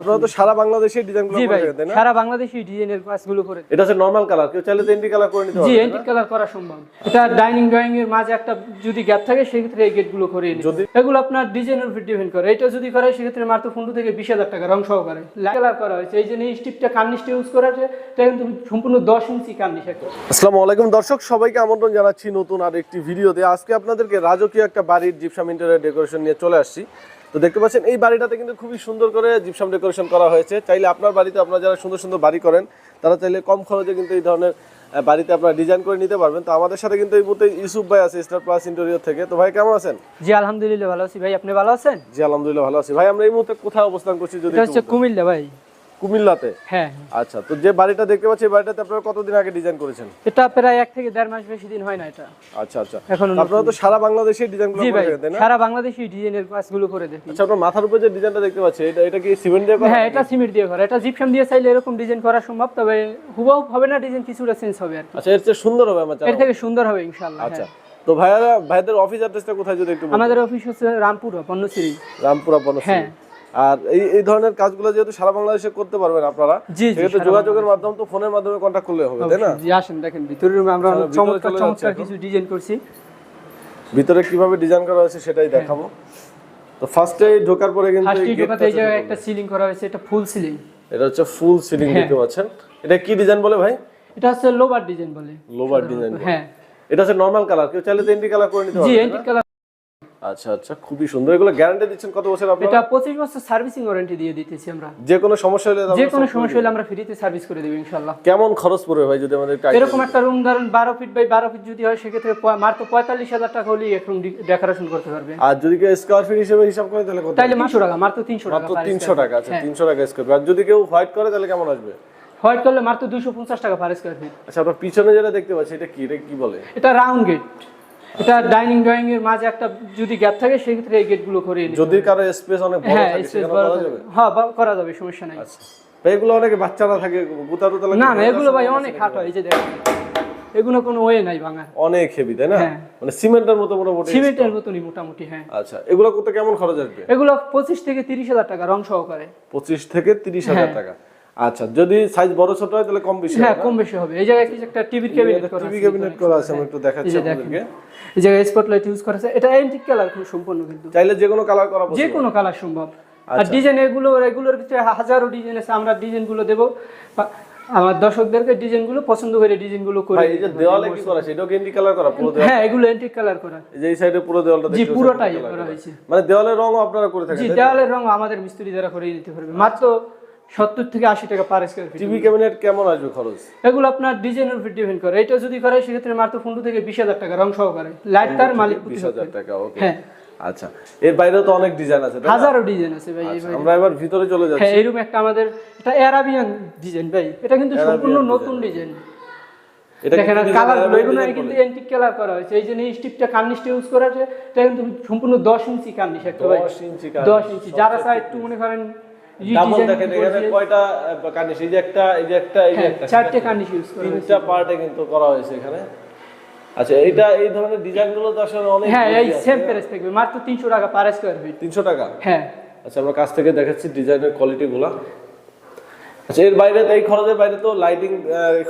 আপনারা তো সারা বাংলাদেশে ডিজাইনগুলো করে তাই না? সারা বাংলাদেশি ডিজাইনের কাজগুলো করে এটা হচ্ছে নরমাল কালার কেউ চাইলে কালার করে নিতে জি পারবে কালার করা সম্ভব। এটা ডাইনিং ড্রয়িং এর মাঝে একটা যদি গ্যাপ থাকে সেক্ষেত্রে এই গেটগুলো করে যদি- এগুলো আপনার ডিজাইনের উপর ডিপেন্ড করে। এটা যদি করে সেক্ষেত্রে মাত্র পনেরো থেকে বিশ হাজার টাকা রং সহকারে। কালার করা হয়েছে। এই স্টিপটা কার্নিশটা ইউজ করা হয়েছে এটা কিন্তু সম্পূর্ণ দশ ইঞ্চি কার্নিশ একটা। আসসালামু আলাইকুম দর্শক সবাইকে আমন্ত্রণ জানাচ্ছি নতুন আর একটি ভিডিওতে। আজকে আপনাদেরকে রাজকীয় একটা বাড়ির জিপসাম ইন্টেরিয়র ডেকোরেশন নিয়ে চলে আসছি। তো দেখতে পাচ্ছেন এই বাড়িটাতে কিন্তু খুবই সুন্দর করে জিপসাম ডেকোরেশন করা হয়েছে। চাইলে আপনার বাড়িতে আপনারা যারা সুন্দর সুন্দর বাড়ি করেন তারা চাইলে কম খরচে কিন্তু এই ধরনের বাড়িতে আপনারা ডিজাইন করে নিতে পারবেন। তো আমাদের সাথে কিন্তু এই মুহূর্তে ইউসুফ ভাই আছে স্টার প্লাস ইন্টেরিয়র থেকে। তো ভাই কেমন আছেন? জি আলহামদুলিল্লাহ ভালো আছি। ভাই আপনি ভালো আছেন? জি আলহামদুলিল্লাহ ভালো আছি। ভাই আমরা এই মুহূর্তে কোথায় অবস্থান করছি যদি হচ্ছে কুমিল্লা ভাই। কুমিল্লাতে? হ্যাঁ। আচ্ছা তো যে বাড়িটা দেখতে পাচ্ছি এই বাড়িটাতে আপনারা কতদিন আগে ডিজাইন করেছেন? এটা প্রায় এক থেকে দেড় মাস বেশি দিন হয় না এটা। আচ্ছা আচ্ছা। এখনও আপনারা তো সারা বাংলাদেশে ডিজাইনগুলো করে তাই না? সারা বাংলাদেশি ডিজাইনের কাজগুলো করে দেখি। আচ্ছা আপনার মাথার উপরে যে ডিজাইনটা দেখতে পাচ্ছি এটা এটা কি সিমেন্ট দিয়ে করা? হ্যাঁ এটা সিমেন্ট দিয়ে করা। এটা জিপসাম দিয়ে চাইলে এরকম ডিজাইন করা সম্ভব তবে হুবহু হবে না ডিজাইন কিছুটা চেঞ্জ হবে আর আচ্ছা এর চেয়ে সুন্দর হবে আমার এর থেকে সুন্দর হবে ইনশাআল্লাহ আচ্ছা হ্যাঁ। তো ভাইয়ারা ভাইদের অফিস অ্যাড্রেসটা কোথায় যদি একটু? আমাদের অফিস হচ্ছে রামপুর পণ্যশ্রী। রামপুরা বনশ্রী হ্যাঁ। আর এই এই ধরনের কাজগুলো যেহেতু সারা বাংলাদেশে করতে পারবেন আপনারা জি, জি, সেক্ষেত্রে যোগাযোগের মাধ্যম তো ফোনের মাধ্যমে কন্ট্যাক্ট করলে হবে তাই না? জি আসেন দেখেন ভিতরের রুমে আমরা চমৎকার চমৎকার কিছু ডিজাইন করছি। ভিতরে কীভাবে ডিজাইন করা হয়েছে সেটাই দেখাবো। তো ফার্স্টে ঢোকার পরে কিন্তু ফার্স্ট ঢোকাতে এই জায়গায় একটা সিলিং করা হয়েছে এটা ফুল সিলিং এটা হচ্ছে ফুল সিলিং হ্যাঁ। দেখতে পাচ্ছেন? এটা কি ডিজাইন বলে ভাই? এটা হচ্ছে লোবার ডিজাইন বলে। লোভার ডিজাইন হ্যাঁ। এটা হচ্ছে নরমাল কালার কেউ চাইলে তো এন্টি কালার করে নিতে জি পারবে এন্টিক কালার আচ্ছা আচ্ছা খুবই সুন্দর। এগুলো গ্যারান্টি দিচ্ছেন কত বছর আপনারা? এটা পঁচিশ বছর সার্ভিসিং ওয়ারেন্টি দিয়ে দিতেছি আমরা। যে কোনো সমস্যা হলে যে কোনো সমস্যা হলে আমরা ফ্রিতে সার্ভিস করে দেবো ইনশাল্লাহ দিবেন। কেমন খরচ পড়বে ভাই যদি আমাদের এরকম একটা রুম ধরেন বারো ফিট বাই বারো ফিট যদি হয় সেক্ষেত্রে মাত্র পঁয়তাল্লিশ হাজার টাকা হলেই এক রুম ডেকোরেশন করতে পারবে। আর যদি কেউ স্কোয়ার ফিট হিসেবে হিসাব করে তাহলে কত? তাইলে মাত্র টাকা মাত্র তিনশো টাকা মাত্র তিনশো টাকা হ্যাঁ। আচ্ছা তিনশো টাকা স্কোয়ার আর যদি কেউ হোয়াইট করে তাহলে কেমন আসবে? হোয়াইট করলে মাত্র দুশো পঞ্চাশ টাকা পার স্কোয়ার ফিট আচ্ছা আপনার পিছনে যেটা দেখতে পাচ্ছি এটা কি এটা কি বলে? এটা রাউন্ড গেট এটা ডাইনিং ড্রয়িং এর মাঝে একটা যদি গ্যাপ থাকে সেক্ষেত্রে এই গেটগুলো করে যদি কারও স্পেস অনেক বড় হ্যাঁ থাকে স্পেস বড় করা যাবে? হ্যাঁ করা যাবে সমস্যা নাই। আচ্ছা। এগুলো অনেকে বাচ্চারা থাকে গুতা টুতা লাগে না না এগুলো ভাই অনেক হাট হয় এই যে দেখেন। এগুলো কোনো ওয়ে নাই ভাঙার অনেক হেভি তাই না? হ্যাঁ। মানে সিমেন্টের মতো মোটামুটি সিমেন্টের মতনই মোটামুটি হ্যাঁ। আচ্ছা এগুলো করতে কেমন খরচ আসবে? এগুলো পঁচিশ থেকে তিরিশ হাজার টাকা রং সহকারে। পঁচিশ থেকে তিরিশ হাজার টাকা। আচ্ছা যদি সাইজ বড় ছোট হয় তাহলে কম বেশি হ্যাঁ কম বেশি হবে। এই জায়গায় কি একটা টিভির ক্যাবিনেট করা টিভি ক্যাবিনেট করা আছে আমি একটু দেখাচ্ছি আপনাদেরকে। এই জায়গায় স্পটলাইট ইউজ করা আছে। এটা অ্যান্টিক কালার খুব সম্পূর্ণ কিন্তু। চাইলে যে কোনো কালার করা যে কোনো কালার সম্ভব। আর আচ্ছা। ডিজাইন এগুলো এগুলোর ভিতরে হাজারো ডিজাইন আছে আমরা ডিজাইনগুলো দেবো। বা- আমার দর্শকদেরকে ডিজাইনগুলো পছন্দ করে ডিজাইনগুলো করে এই যে দেওয়ালে কি করা আছে? এটাও গেন্ডি কালার করা? পুরো দেওয়াল? হ্যাঁ এগুলো অ্যান্টিক কালার করা। এই যে এই সাইডে পুরো দেওয়ালটা জি পুরোটাই করা। হয়েছে। মানে দেওয়ালের রঙও আপনারা করে থাকেন জি দেওয়ালের রং আমাদের মিস্ত্রি দ্বারা করে নিতে পারবে। মাত্র সত্তর থেকে আশি টাকা per square feet TV cabinet কেমন আসবে খরচ? এগুলো আপনার ডিজাইনের উপর ডিপেন্ড করে। এটা যদি করে সেক্ষেত্রে মাত্র পনেরো থেকে বিশ হাজার টাকা রং সহকারে। লাইট তার মালিক বিশ হাজার টাকা ওকে হ্যাঁ। আচ্ছা। এর বাইরেও তো অনেক ডিজাইন আছে হাজারো ডিজাইন আছে ভাই আচ্ছা, আমরা এবার ভিতরে চলে যাচ্ছি। হ্যাঁ এরকম একটা আমাদের এটা অ্যারাবিয়ান ডিজাইন ভাই। এটা কিন্তু সম্পূর্ণ নতুন ডিজাইন এটা দেখেন কি কালার design এগুলো design কিন্তু বলে? অ্যান্টিক করা হয়েছে। এই যে এই স্টিপটা কার্নিশটা ইউজ করা আছে এটা কিন্তু সম্পূর্ণ দশ ইঞ্চি কার্নিশ একটা ভাই। 10 ইঞ্চি দশ ইঞ্চি। যারা চায় একটু মনে করেন ডাবল দেখেন এখানে কয়টা কার্নিশ এই যে একটা এই যে একটা এই যে হ্যাঁ, একটা। চারটে কার্নিশ ইউজ করা তিনটা পার্টে কিন্তু করা হয়েছে এখানে। আচ্ছা এইটা এই ধরনের ডিজাইন তো আসলে অনেক হ্যাঁ এই সেম প্রাইস থাকবে মাত্র তিনশো টাকা পার স্কোয়ার ফিট তিনশো টাকা? হ্যাঁ। আচ্ছা আমরা কাছ থেকে দেখাচ্ছি ডিজাইনের কোয়ালিটি আচ্ছা এর বাইরে এই খরচের বাইরে তো লাইটিং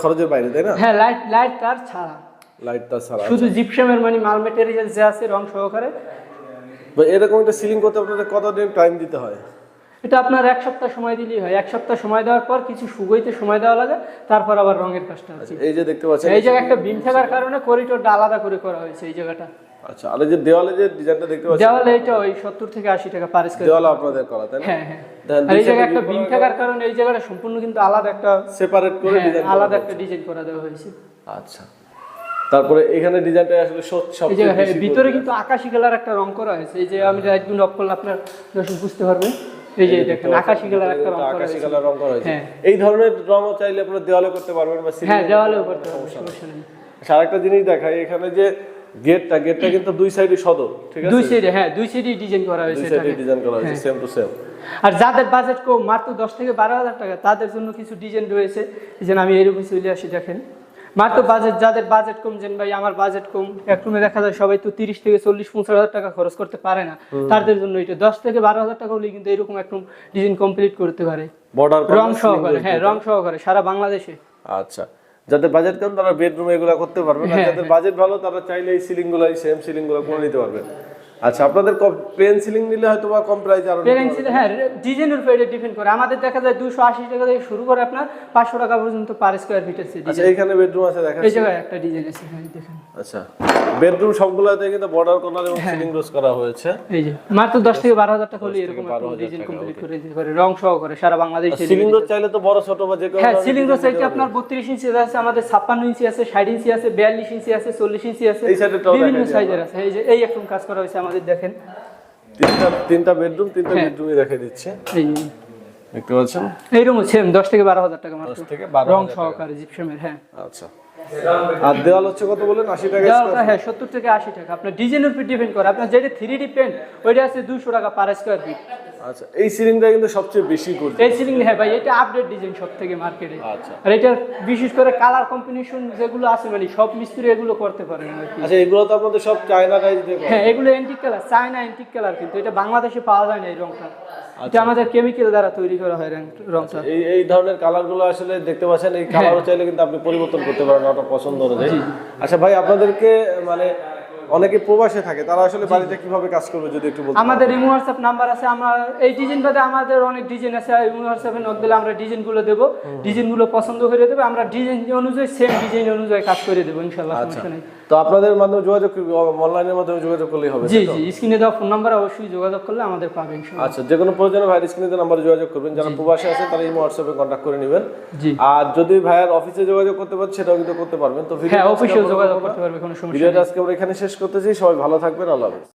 খরচের বাইরে তাই না? হ্যাঁ লাইট লাইট তার ছাড়া। ছাড়া শুধু জিপসামের মানে মাল মেটেরিয়াল যে আছে রং সহকারে। এরকম একটা সিলিং করতে আপনাদের কত দিন টাইম দিতে হয়? এটা আপনার এক সপ্তাহ সময় দিলেই হয়। এক সপ্তাহ সময় দেওয়ার পর কিছু শুকোইতে সময় দেওয়া লাগে তারপর আবার রঙের কাজটা আছে এই যে দেখতে পাচ্ছেন এই জায়গায় একটা বিম থাকার কারণে করিডোরটা আলাদা করে করা হয়েছে এই জায়গাটা। আচ্ছা আর এই যে দেওয়ালে যে ডিজাইনটা দেখতে পাচ্ছেন দেওয়ালে এটা ওই সত্তর থেকে আশি টাকা পার স্কোয়ার দেওয়ালে আপনাদের করা তাই না? হ্যাঁ হ্যাঁ। আর এই জায়গায় একটা বিম থাকার কারণে এই জায়গাটা সম্পূর্ণ কিন্তু আলাদা একটা সেপারেট করে হ্যাঁ, ডিজাইন আলাদা একটা ডিজাইন করা দেওয়া হয়েছে। আচ্ছা। তারপরে এখানে ডিজাইনটা আসলে সব- হ্যাঁ, ভিতরে কিন্তু আকাশি কালার একটা রং করা হয়েছে। এই যে আমি লাইটগুলো অফ করলে আপনার দর্শক বুঝতে পারবেন। এই যে দেখেন আকাশি কালার একটা রং করা আকাশি কালার রং করা হয়েছে হ্যাঁ। এই ধরনের চাইলে আপনারা দেওয়ালে করতে পারবেন বা হ্যাঁ দেওয়ালেও করতে আরেকটা জিনিস দেখাই এখানে যে গেটটা গেটটা কিন্তু দুই সাইডে সদর ঠিক আছে? দুই সাইডে হ্যাঁ দুই সাইডে ডিজাইন করা দুই হয়েছে সাইডে ডিজাইন করা হয়েছে হ্যাঁ। সেম টু সেম আর যাদের বাজেট কম মাত্র দশ থেকে বারো হাজার টাকা তাদের জন্য কিছু ডিজাইন রয়েছে। যেন আমি এরকম চলে আসি দেখেন। মাত্র বাজেট যাদের বাজেট কম যেন ভাই আমার বাজেট কম এক রুমে দেখা যায় সবাই তো তিরিশ থেকে চল্লিশ পঞ্চাশ হাজার টাকা খরচ করতে পারে না। তাদের জন্য এটা দশ থেকে বারো হাজার টাকা হলে কিন্তু এরকম একদম ডিজাইন কমপ্লিট করতে পারে। বর্ডার রং সহকারে হ্যাঁ রং সহকারে সারা বাংলাদেশে। আচ্ছা। যাদের বাজেট কম তারা বেডরুমে এগুলো করতে পারবে আর হ্যাঁ, যাদের বাজেট ভালো তারা চাইলে এই সিলিংগুলো সেম সিলিংগুলো করে নিতে পারবেন আচ্ছা আপনাদের প্লেন সিলিং নিলে হয়তো বা কম প্রাইস আরও নিতে প্লেন সিলিং হ্যাঁ ডিজাইনের উপরে ডিপেন্ড করে। আমাদের দেখা যায় দুশো আশি টাকা থেকে শুরু করে আপনার পাঁচশো টাকা পর্যন্ত পার স্কোয়ার ফিট আছে আচ্ছা এইখানে বেডরুম আছে দেখা এই জায়গায় একটা ডিজাইন আছে হ্যাঁ দেখেন। আচ্ছা বেডরুম সবগুলোতে কিন্তু বর্ডার কর্নার এবং হ্যাঁ। সিলিং রোজ করা হয়েছে। এই যে মাত্র দশ থেকে বারো হাজার টাকা হলে এরকম একটা ডিজাইন কমপ্লিট করে দিতে পারে রং সহকারে সারা বাংলাদেশে সিলিং রোজ চাইলে তো বড় ছোট বা যে কোনো হ্যাঁ সিলিং সাইডে পারবেন। আপনার বত্রিশ ইঞ্চি আছে আমাদের ছাপ্পান্ন ইঞ্চি আছে ষাট ইঞ্চি আছে বিয়াল্লিশ ইঞ্চি আছে চল্লিশ ইঞ্চি আছে এই বিভিন্ন সাইজের আছে। এই যে এই একদম কাজ করা হয়েছে আমাদের দেখেন। তিনটা তিনটা বেডরুম তিনটা হ্যাঁ। বেডরুমই দেখা দিচ্ছে। এই দেখতে পাচ্ছেন? এইরকম সেম দশ থেকে বারো হাজার টাকা মাত্র। থেকে 12 রং সহকারে জিপসামের হ্যাঁ। আচ্ছা। আর দেওয়াল হচ্ছে কত বলেন আশি টাকা দেওয়ালটা হ্যাঁ সত্তর থেকে আশি টাকা। আপনার ডিজাইনের উপর ডিপেন্ড করে। আপনার যেটা থ্রি ডি পেন্ট ওইটা আছে দুশো টাকা পার স্কোয়ার ফিট আচ্ছা এই সিলিংটা কিন্তু সবচেয়ে বেশি করছে এই সিলিং হ্যাঁ ভাই এটা আপডেট ডিজাইন সব থেকে মার্কেটে আচ্ছা। আর এটার বিশেষ করে কালার কম্বিনেশন যেগুলো আছে মানে সব মিস্ত্রি এগুলো করতে পারে আচ্ছা এগুলো তো আপনাদের সব চায়না টাইপ দেখো হ্যাঁ এগুলো antique colour China antique colour কিন্তু। এটা বাংলাদেশে পাওয়া যায় না এই রংটা। এটা আমাদের কেমিক্যাল দ্বারা তৈরি করা হয় রংটা। এই এই ধরনের কালারগুলো আসলে দেখতে পাচ্ছেন এই কালারও চাইলে কিন্তু আপনি পরিবর্তন করতে পারেন ওটা পছন্দ অনুযায়ী। আচ্ছা ভাই আপনাদেরকে মানে অনেকে প্রবাসে থাকে তারা আসলে বাড়িতে কীভাবে কাজ করবে যদি একটু বলতে আমাদের ইমো হোয়াটসঅ্যাপ নাম্বার আছে আমরা এই ডিজাইন বাদে আমাদের অনেক ডিজাইন আছে ইমো হোয়াটসঅ্যাপে নক দিলে আমরা ডিজাইনগুলো দেবো। ডিজাইনগুলো পছন্দ করে দেবো আমরা ডিজাইন অনুযায়ী সেম ডিজাইন অনুযায়ী কাজ করে দেবো ইনশাল্লাহ আচ্ছা। সমস্যা নেই। তো আপনাদের মাধ্যমে যোগাযোগ অনলাইনের মাধ্যমে যোগাযোগ করলেই হবে জি জি স্ক্রিনে দেওয়া ফোন নাম্বার অবশ্যই যোগাযোগ করলে আমাদের পাবেন আচ্ছা যে কোনো প্রয়োজনে ভাইয়ের স্ক্রিনে নাম্বারে যোগাযোগ করবেন যারা প্রবাসে আছে তারা এই হোয়াটসঅ্যাপে কন্ট্যাক্ট করে নেবেন। জি। আর যদি ভাইয়ের অফিসে যোগাযোগ করতে পারেন সেটাও কিন্তু করতে পারবেন। তো হ্যাঁ অফিসে যোগাযোগ করতে পারবে কোনো সমস্যা ভিডিওটা আজকে আমরা এখানে শেষ করতেছি সবাই ভালো থাকবেন আল্লাহ হাফেজ।